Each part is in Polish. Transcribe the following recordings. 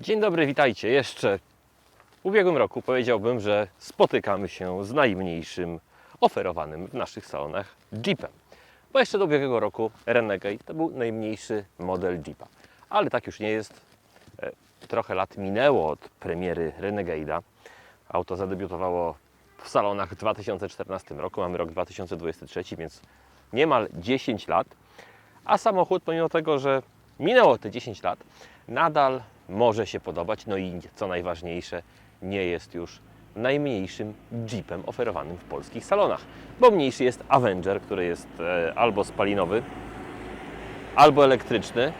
Dzień dobry, witajcie. Jeszcze w ubiegłym roku powiedziałbym, że spotykamy się z najmniejszym oferowanym w naszych salonach Jeepem. Bo jeszcze do ubiegłego roku Renegade to był najmniejszy model Jeepa. Ale tak już nie jest. E, Trochę lat minęło od premiery Renegade'a. Auto zadebiutowało w salonach w 2014 roku. Mamy rok 2023, więc niemal 10 lat. A samochód, pomimo tego, że minęło te 10 lat, nadal może się podobać. No i co najważniejsze, nie jest już najmniejszym Jeepem oferowanym w polskich salonach. Bo mniejszy jest Avenger, który jest e, albo spalinowy, albo elektryczny.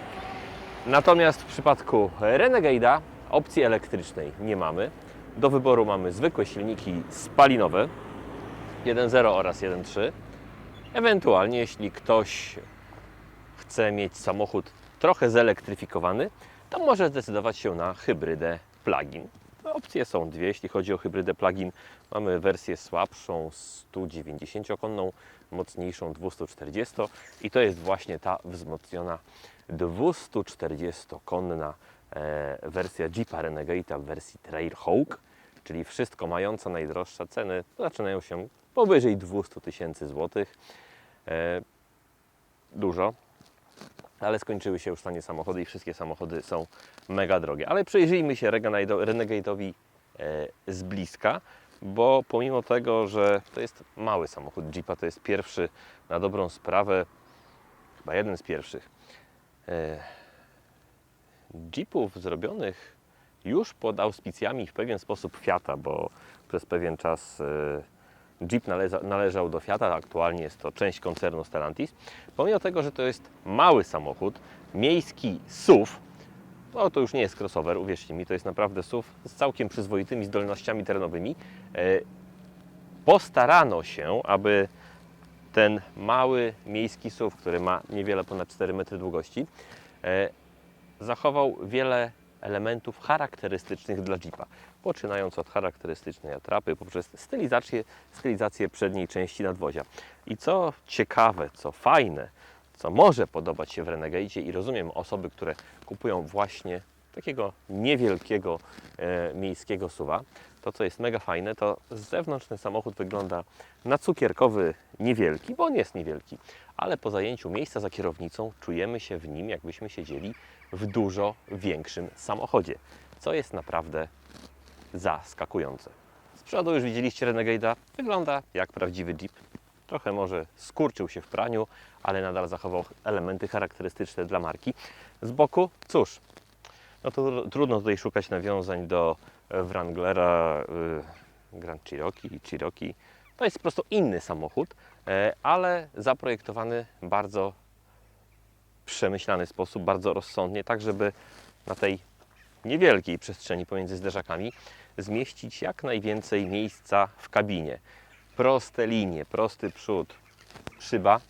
Natomiast w przypadku Renegade'a opcji elektrycznej nie mamy. Do wyboru mamy zwykłe silniki spalinowe 1.0 oraz 1.3. Ewentualnie, jeśli ktoś chce mieć samochód trochę zelektryfikowany, to może zdecydować się na hybrydę plug-in. Opcje są dwie. Jeśli chodzi o hybrydę plug-in, mamy wersję słabszą 190-konną, mocniejszą 240 i to jest właśnie ta wzmocniona 240-konna e, wersja Jeepa Renegade'a w wersji Trailhawk, czyli wszystko mająca najdroższa ceny zaczynają się powyżej 200 tysięcy złotych. E, Dużo, ale skończyły się już tanie samochody i wszystkie samochody są mega drogie. Ale przyjrzyjmy się Renegade'o- Renegade'owi e, z bliska, bo pomimo tego, że to jest mały samochód Jeepa, to jest pierwszy na dobrą sprawę, chyba jeden z pierwszych e, Jeepów zrobionych już pod auspicjami w pewien sposób Fiata, bo przez pewien czas e, Jeep należa, należał do Fiata, aktualnie jest to część koncernu Stellantis. Pomimo tego, że to jest mały samochód, miejski SUV, no to już nie jest crossover, uwierzcie mi, to jest naprawdę SUV z całkiem przyzwoitymi zdolnościami terenowymi. E, Postarano się, aby ten mały miejski SUV, który ma niewiele ponad 4 metry długości, e, zachował wiele elementów charakterystycznych dla Jeepa. Poczynając od charakterystycznej atrapy, poprzez stylizację, stylizację przedniej części nadwozia. I co ciekawe, co fajne, co może podobać się w Renegade'zie i rozumiem osoby, które kupują właśnie takiego niewielkiego e, miejskiego suwa, to co jest mega fajne, to z zewnątrz ten samochód wygląda na cukierkowy niewielki, bo on jest niewielki, ale po zajęciu miejsca za kierownicą czujemy się w nim, jakbyśmy siedzieli w dużo większym samochodzie, co jest naprawdę zaskakujące. Z przodu już widzieliście Renegade'a, wygląda jak prawdziwy Jeep. Trochę może skurczył się w praniu, ale nadal zachował elementy charakterystyczne dla marki. Z boku, cóż, no to tr- trudno tutaj szukać nawiązań do e, Wranglera y, Grand Cherokee i Cherokee. To jest po prostu inny samochód, e, ale zaprojektowany bardzo przemyślany sposób, bardzo rozsądnie, tak żeby na tej niewielkiej przestrzeni pomiędzy zderzakami zmieścić jak najwięcej miejsca w kabinie. Proste linie, prosty przód, szyba,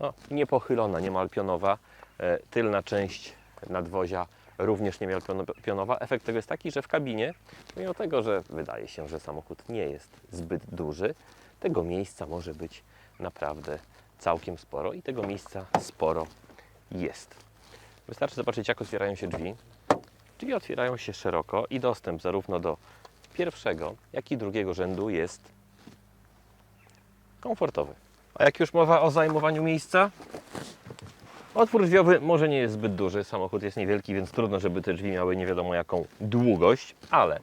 no, niepochylona, niemal pionowa, e, tylna część nadwozia również niemal piono- pionowa. Efekt tego jest taki, że w kabinie, pomimo tego, że wydaje się, że samochód nie jest zbyt duży, tego miejsca może być naprawdę całkiem sporo i tego miejsca sporo jest. Wystarczy zobaczyć, jak otwierają się drzwi. Drzwi otwierają się szeroko i dostęp zarówno do pierwszego, jak i drugiego rzędu jest komfortowy. A jak już mowa o zajmowaniu miejsca, otwór drzwiowy może nie jest zbyt duży, samochód jest niewielki, więc trudno, żeby te drzwi miały nie wiadomo jaką długość, ale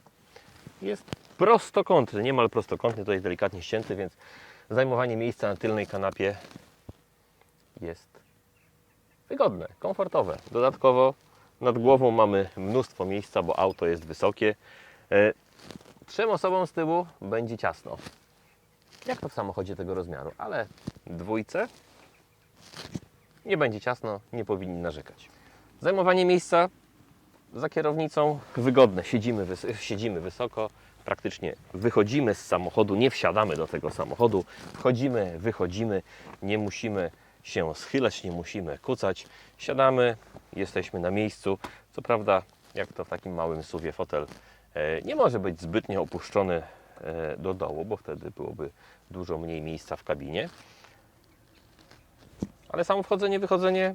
jest prostokątny, niemal prostokątny, to jest delikatnie ścięty, więc zajmowanie miejsca na tylnej kanapie jest wygodne, komfortowe. Dodatkowo nad głową mamy mnóstwo miejsca, bo auto jest wysokie. E, Trzem osobom z tyłu będzie ciasno. Jak to w samochodzie tego rozmiaru, ale dwójce nie będzie ciasno, nie powinni narzekać. Zajmowanie miejsca za kierownicą wygodne. Siedzimy, wys- siedzimy wysoko, praktycznie wychodzimy z samochodu, nie wsiadamy do tego samochodu, wchodzimy, wychodzimy, nie musimy się schylać, nie musimy kucać. Siadamy, jesteśmy na miejscu. Co prawda, jak to w takim małym suwie fotel e, nie może być zbytnio opuszczony e, do dołu, bo wtedy byłoby dużo mniej miejsca w kabinie. Ale samo wchodzenie, wychodzenie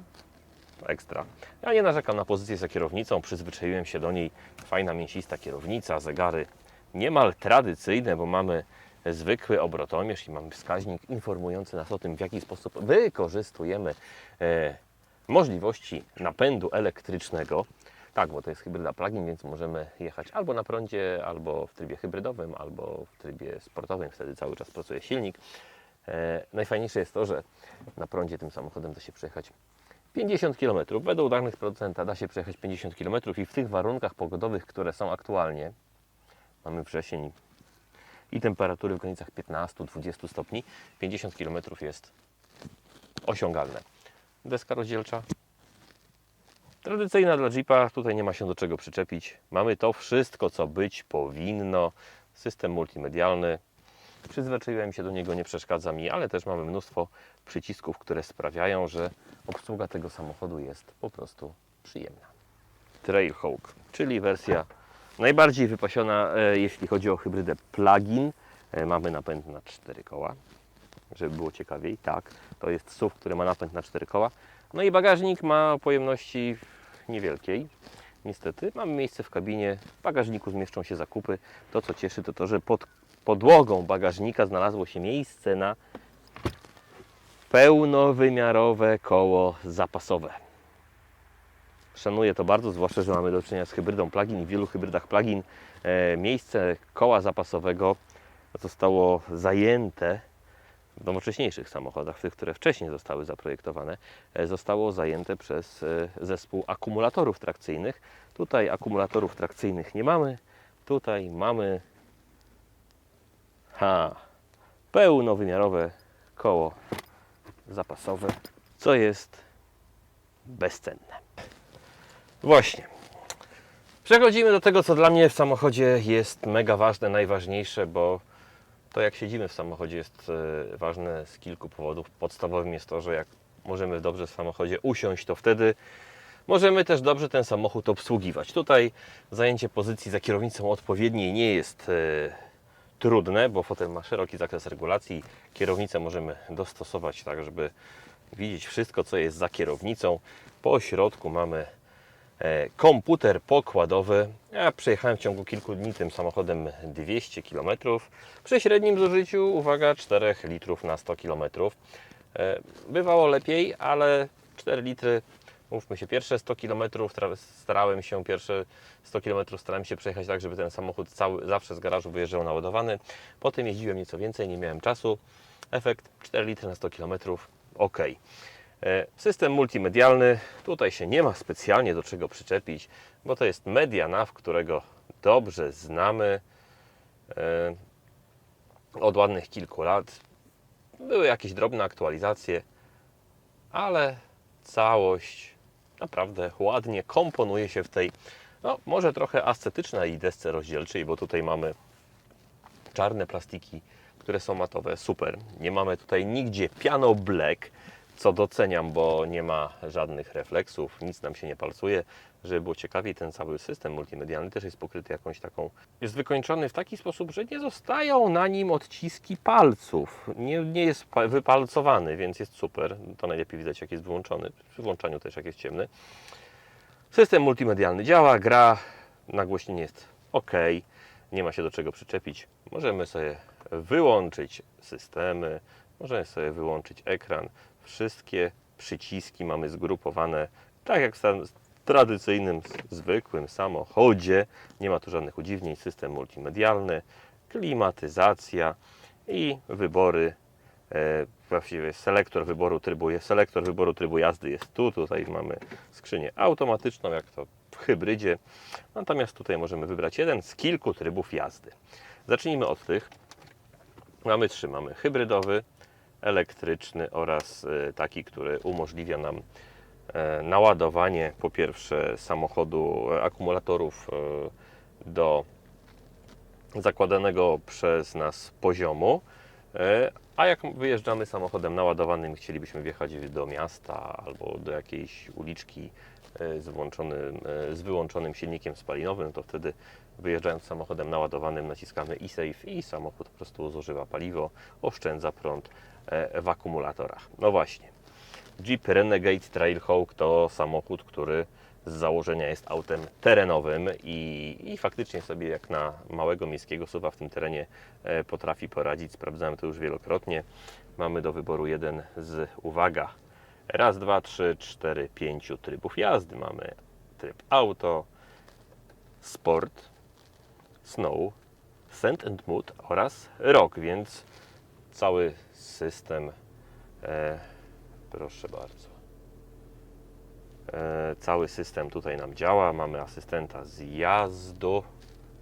ekstra. Ja nie narzekam na pozycję za kierownicą, przyzwyczaiłem się do niej. Fajna, mięsista kierownica, zegary niemal tradycyjne, bo mamy zwykły obrotomierz i mamy wskaźnik informujący nas o tym, w jaki sposób wykorzystujemy e, możliwości napędu elektrycznego. Tak, bo to jest hybryda plug-in, więc możemy jechać albo na prądzie, albo w trybie hybrydowym, albo w trybie sportowym. Wtedy cały czas pracuje silnik. E, najfajniejsze jest to, że na prądzie tym samochodem da się przejechać 50 km. Według danych producenta da się przejechać 50 km i w tych warunkach pogodowych, które są aktualnie, mamy wrzesień i temperatury w granicach 15-20 stopni, 50 km jest osiągalne. Deska rozdzielcza. Tradycyjna dla Jeepa, tutaj nie ma się do czego przyczepić. Mamy to wszystko, co być powinno. System multimedialny. Przyzwyczaiłem się do niego, nie przeszkadza mi, ale też mamy mnóstwo przycisków, które sprawiają, że obsługa tego samochodu jest po prostu przyjemna. Trailhawk, czyli wersja najbardziej wypasiona, e, jeśli chodzi o hybrydę plug-in. E, Mamy napęd na 4 koła, żeby było ciekawiej. Tak, to jest SUV, który ma napęd na 4 koła. No i bagażnik ma pojemności niewielkiej. Niestety, mamy miejsce w kabinie, w bagażniku zmieszczą się zakupy. To, co cieszy, to to, że pod podłogą bagażnika znalazło się miejsce na pełnowymiarowe koło zapasowe. Szanuję to bardzo, zwłaszcza, że mamy do czynienia z hybrydą plug-in i w wielu hybrydach plug-in e, miejsce koła zapasowego zostało zajęte w nowocześniejszych samochodach, tych, które wcześniej zostały zaprojektowane, e, zostało zajęte przez e, zespół akumulatorów trakcyjnych. Tutaj akumulatorów trakcyjnych nie mamy, tutaj mamy ha, pełnowymiarowe koło zapasowe, co jest bezcenne. Właśnie. Przechodzimy do tego, co dla mnie w samochodzie jest mega ważne, najważniejsze, bo to jak siedzimy w samochodzie jest e, ważne z kilku powodów. Podstawowym jest to, że jak możemy dobrze w samochodzie usiąść, to wtedy możemy też dobrze ten samochód obsługiwać. Tutaj zajęcie pozycji za kierownicą odpowiedniej nie jest e, trudne, bo fotel ma szeroki zakres regulacji. Kierownicę możemy dostosować tak, żeby widzieć wszystko, co jest za kierownicą. Po środku mamy komputer pokładowy. Ja przejechałem w ciągu kilku dni tym samochodem 200 km. Przy średnim zużyciu, uwaga, 4 litrów na 100 km. E, Bywało lepiej, ale 4 litry, mówmy się, pierwsze 100 km starałem się, pierwsze 100 km starałem się przejechać tak, żeby ten samochód cały, zawsze z garażu wyjeżdżał naładowany. Potem jeździłem nieco więcej, nie miałem czasu. Efekt 4 litry na 100 km, ok. E, System multimedialny, tutaj się nie ma specjalnie do czego przyczepić, bo to jest MediaNav, którego dobrze znamy e, od ładnych kilku lat. Były jakieś drobne aktualizacje, ale całość naprawdę ładnie komponuje się w tej, no może trochę ascetycznej desce rozdzielczej, bo tutaj mamy czarne plastiki, które są matowe, super. Nie mamy tutaj nigdzie piano black, co doceniam, bo nie ma żadnych refleksów, nic nam się nie palcuje. Żeby było ciekawiej, ten cały system multimedialny też jest pokryty jakąś taką, jest wykończony w taki sposób, że nie zostają na nim odciski palców. Nie, nie jest pa- wypalcowany, więc jest super. To najlepiej widać, jak jest wyłączony. Przy włączaniu też, jak jest ciemny. System multimedialny działa, gra, nagłośnienie jest ok, nie ma się do czego przyczepić. Możemy sobie wyłączyć systemy, możemy sobie wyłączyć ekran. Wszystkie przyciski mamy zgrupowane tak jak w tradycyjnym, zwykłym samochodzie. Nie ma tu żadnych udziwnień. System multimedialny, klimatyzacja i wybory e, właściwie selektor wyboru trybu, selektor wyboru trybu jazdy jest tu, tutaj mamy skrzynię automatyczną, jak to w hybrydzie, natomiast tutaj możemy wybrać jeden z kilku trybów jazdy. Zacznijmy od tych. Mamy trzy, mamy hybrydowy, elektryczny oraz e, taki, który umożliwia nam e, naładowanie po pierwsze samochodu e, akumulatorów do zakładanego przez nas poziomu. A jak wyjeżdżamy samochodem naładowanym, chcielibyśmy wjechać do miasta albo do jakiejś uliczki z, włączonym, z wyłączonym silnikiem spalinowym, to wtedy wyjeżdżając samochodem naładowanym naciskamy e-save i samochód po prostu zużywa paliwo, oszczędza prąd w akumulatorach. No właśnie. Jeep Renegade Trailhawk to samochód, który z założenia jest autem terenowym i, i faktycznie sobie jak na małego miejskiego suwa w tym terenie e, potrafi poradzić. Sprawdzałem to już wielokrotnie. Mamy do wyboru jeden z, uwaga, raz, dwa, trzy, cztery, pięciu trybów jazdy. Mamy tryb auto, sport, snow, sand and mood oraz rock, więc cały system, e, proszę bardzo, e, cały system tutaj nam działa. Mamy asystenta zjazdu,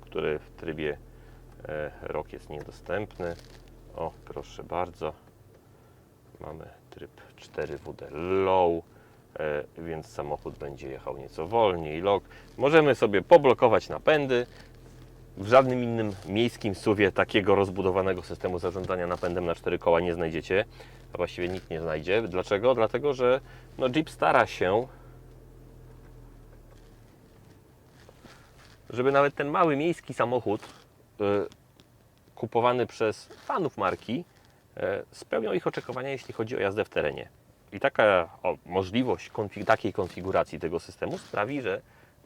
który w trybie e, rock jest niedostępny. O, proszę bardzo. Mamy tryb 4WD Low, e, więc samochód będzie jechał nieco wolniej. Lock. Możemy sobie poblokować napędy. W żadnym innym miejskim suwie takiego rozbudowanego systemu zarządzania napędem na cztery koła nie znajdziecie. A właściwie nikt nie znajdzie. Dlaczego? Dlatego, że no, Jeep stara się, żeby nawet ten mały miejski samochód y, kupowany przez fanów marki e, spełniał ich oczekiwania, jeśli chodzi o jazdę w terenie. I taka o, możliwość konfig- takiej konfiguracji tego systemu sprawi, że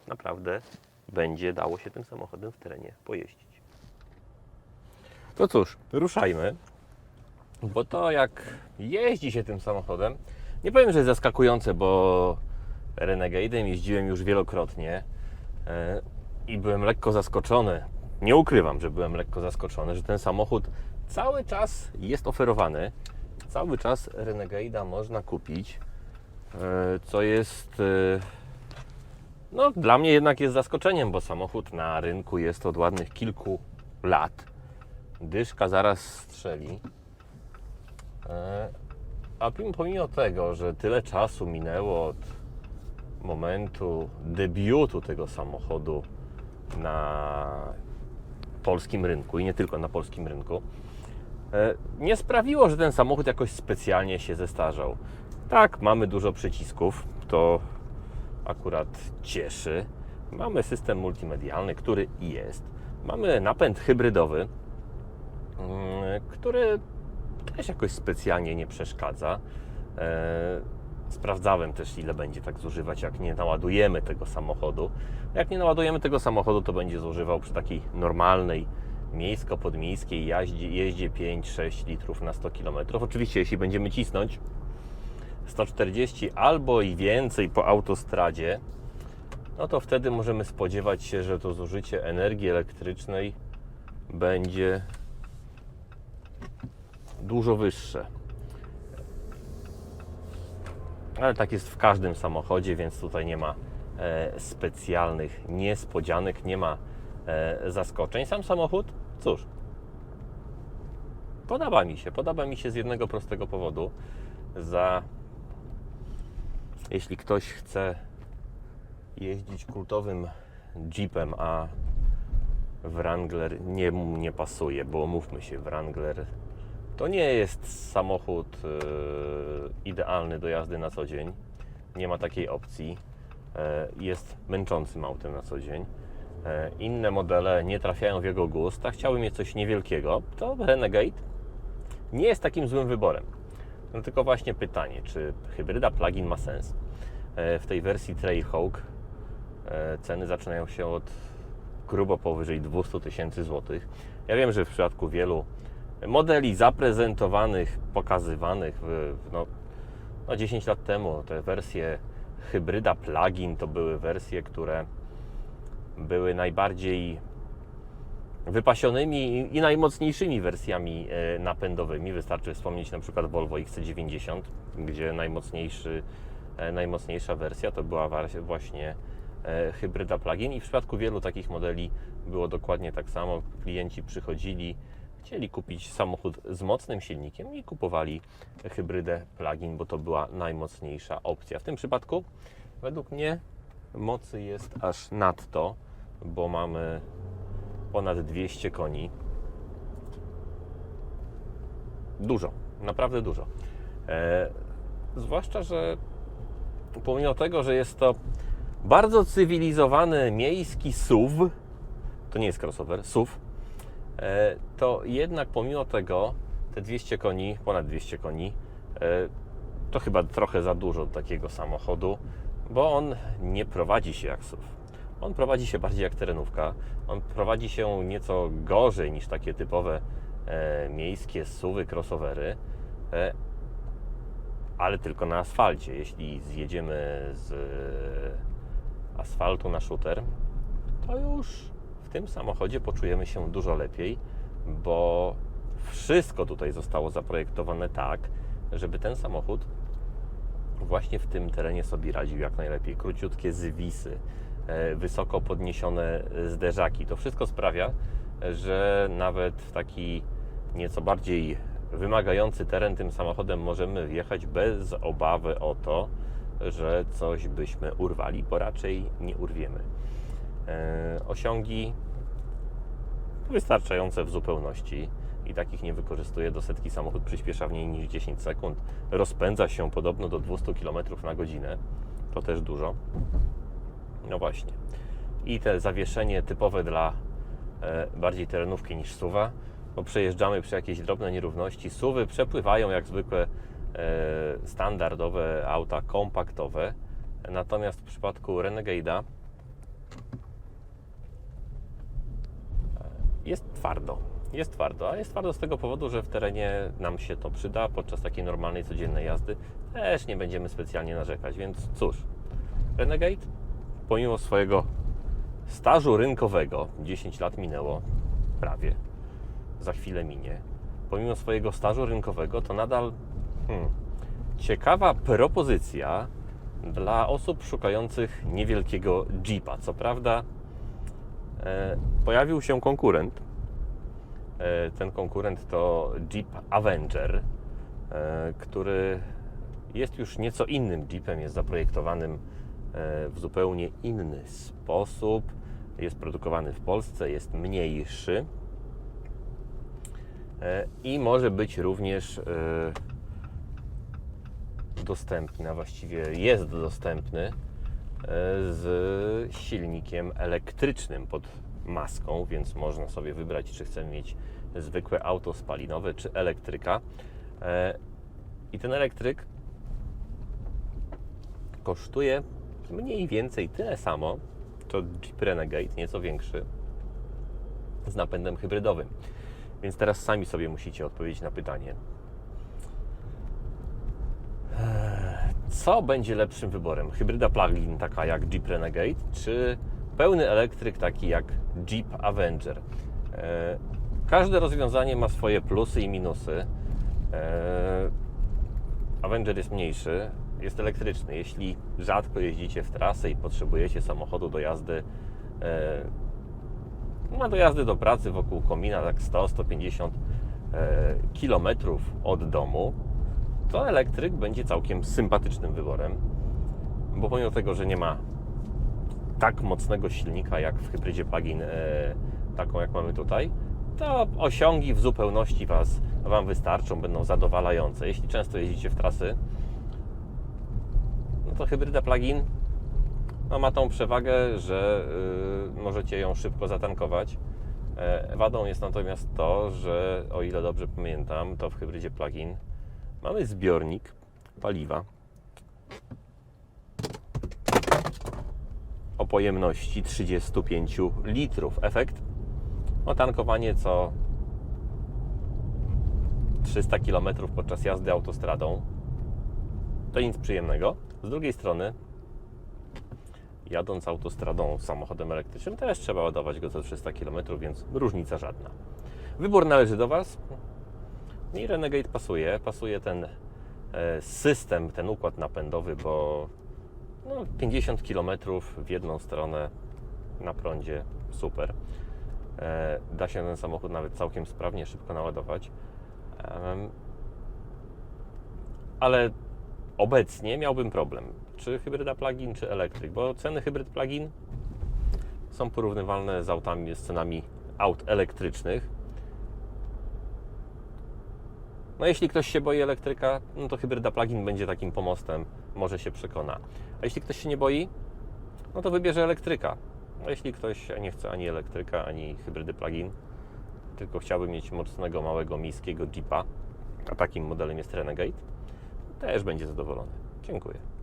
naprawdę będzie dało się tym samochodem w terenie pojeździć. To cóż, ruszajmy, bo to jak jeździ się tym samochodem, nie powiem, że jest zaskakujące, bo Renegade'em jeździłem już wielokrotnie e, i byłem lekko zaskoczony. Nie ukrywam, że byłem lekko zaskoczony, że ten samochód cały czas jest oferowany. Cały czas Renegade'a można kupić, e, co jest e, no, dla mnie jednak jest zaskoczeniem, bo samochód na rynku jest od ładnych kilku lat. Dyszka zaraz strzeli. E, A pom- pomimo tego, że tyle czasu minęło od momentu debiutu tego samochodu na polskim rynku i nie tylko na polskim rynku, e, nie sprawiło, że ten samochód jakoś specjalnie się zestarzał. Tak, mamy dużo przycisków, to akurat cieszy. Mamy system multimedialny, który jest. Mamy napęd hybrydowy, mm, który też jakoś specjalnie nie przeszkadza. E, Sprawdzałem też, ile będzie tak zużywać, jak nie naładujemy tego samochodu. Jak nie naładujemy tego samochodu, to będzie zużywał przy takiej normalnej miejsko-podmiejskiej jeździe, jeździe 5-6 litrów na 100 km. Oczywiście, jeśli będziemy cisnąć 140 albo i więcej po autostradzie, no to wtedy możemy spodziewać się, że to zużycie energii elektrycznej będzie dużo wyższe. Ale tak jest w każdym samochodzie, więc tutaj nie ma e, specjalnych niespodzianek, nie ma e, zaskoczeń. Sam samochód, cóż, podoba mi się. Podoba mi się z jednego prostego powodu. Za jeśli ktoś chce jeździć kultowym Jeepem, a Wrangler nie nie pasuje, bo mówmy się, Wrangler to nie jest samochód e, idealny do jazdy na co dzień. Nie ma takiej opcji. E, jest męczącym autem na co dzień. E, inne modele nie trafiają w jego gust, a chciały mieć coś niewielkiego, to Renegade nie jest takim złym wyborem. No tylko właśnie pytanie, czy hybryda plug-in ma sens? E, W tej wersji Trailhawk e, ceny zaczynają się od grubo powyżej 200 tysięcy złotych. Ja wiem, że w przypadku wielu modeli zaprezentowanych, pokazywanych w, no, no 10 lat temu, te wersje hybryda plug-in to były wersje, które były najbardziej wypasionymi i- najmocniejszymi wersjami e, napędowymi. Wystarczy wspomnieć na przykład Volvo XC90, gdzie najmocniejszy, e, najmocniejsza wersja to była właśnie e, hybryda plug-in i w przypadku wielu takich modeli było dokładnie tak samo. Klienci przychodzili, chcieli kupić samochód z mocnym silnikiem i kupowali hybrydę plug-in, bo to była najmocniejsza opcja. W tym przypadku według mnie mocy jest aż nadto, bo mamy ponad 200 koni. Dużo, naprawdę dużo. E, zwłaszcza, że pomimo tego, że jest to bardzo cywilizowany miejski SUV, to nie jest crossover, SUV, e, to jednak pomimo tego te 200 koni, ponad 200 koni, e, to chyba trochę za dużo takiego samochodu, bo on nie prowadzi się jak SUV. On prowadzi się bardziej jak terenówka. On prowadzi się nieco gorzej niż takie typowe e, miejskie SUVy, crossovery, e, ale tylko na asfalcie. Jeśli zjedziemy z e, asfaltu na shooter, to już w tym samochodzie poczujemy się dużo lepiej, bo wszystko tutaj zostało zaprojektowane tak, żeby ten samochód właśnie w tym terenie sobie radził jak najlepiej. Króciutkie zwisy, wysoko podniesione zderzaki. To wszystko sprawia, że nawet w taki nieco bardziej wymagający teren tym samochodem możemy wjechać bez obawy o to, że coś byśmy urwali, bo raczej nie urwiemy. E, Osiągi wystarczające w zupełności i takich nie wykorzystuje. Do setki samochód przyspiesza w mniej niż 10 sekund. Rozpędza się podobno do 200 km na godzinę. To też dużo. No właśnie. I te zawieszenie typowe dla e, bardziej terenówki niż suwa, bo przejeżdżamy przy jakieś drobne nierówności. Suwy przepływają jak zwykłe e, standardowe auta kompaktowe. Natomiast w przypadku Renegade'a jest twardo. Jest twardo, a jest twardo z tego powodu, że w terenie nam się to przyda podczas takiej normalnej, codziennej jazdy. Też nie będziemy specjalnie narzekać, więc cóż, Renegade pomimo swojego stażu rynkowego, 10 lat minęło prawie, za chwilę minie, pomimo swojego stażu rynkowego, to nadal hmm, ciekawa propozycja dla osób szukających niewielkiego Jeepa. Co prawda, e, pojawił się konkurent. E, ten konkurent to Jeep Avenger, e, który jest już nieco innym Jeepem, jest zaprojektowanym w zupełnie inny sposób. Jest produkowany w Polsce, jest mniejszy e, i może być również e, dostępny, a właściwie jest dostępny e, z silnikiem elektrycznym pod maską, więc można sobie wybrać, czy chcemy mieć zwykłe auto spalinowe, czy elektryka. E, I ten elektryk kosztuje mniej więcej tyle samo, co Jeep Renegade, nieco większy, z napędem hybrydowym. Więc teraz sami sobie musicie odpowiedzieć na pytanie, co będzie lepszym wyborem? Hybryda plug-in taka jak Jeep Renegade, czy pełny elektryk taki jak Jeep Avenger? E, Każde rozwiązanie ma swoje plusy i minusy. E, Avenger jest mniejszy, jest elektryczny. Jeśli rzadko jeździcie w trasę i potrzebujecie samochodu do jazdy, e, no do jazdy do pracy wokół komina, tak 100-150 e, km od domu, to elektryk będzie całkiem sympatycznym wyborem, bo pomimo tego, że nie ma tak mocnego silnika jak w hybrydzie plug-in, e, taką jak mamy tutaj, to osiągi w zupełności was, Wam wystarczą, będą zadowalające. Jeśli często jeździcie w trasy, to hybryda plug-in no, ma tą przewagę, że y, możecie ją szybko zatankować. E, wadą jest natomiast to, że o ile dobrze pamiętam, to w hybrydzie plug-in mamy zbiornik paliwa o pojemności 35 litrów. Efekt? Otankowanie co 300 km podczas jazdy autostradą to nic przyjemnego. Z drugiej strony, jadąc autostradą samochodem elektrycznym, też trzeba ładować go co 300 km, więc różnica żadna. Wybór należy do Was. Mi Renegade pasuje. Pasuje ten e, system, ten układ napędowy, bo no, 50 km w jedną stronę na prądzie super. E, Da się ten samochód nawet całkiem sprawnie, szybko naładować. Ale obecnie miałbym problem, czy hybryda plug-in, czy elektryk, bo ceny hybryd plug-in są porównywalne z autami, z cenami aut elektrycznych. No jeśli ktoś się boi elektryka, no to hybryda plug-in będzie takim pomostem, może się przekona. A jeśli ktoś się nie boi, no to wybierze elektryka. No jeśli ktoś nie chce ani elektryka, ani hybrydy plug-in, tylko chciałby mieć mocnego, małego, miejskiego Jeepa, a takim modelem jest Renegade, też będzie zadowolony. Dziękuję.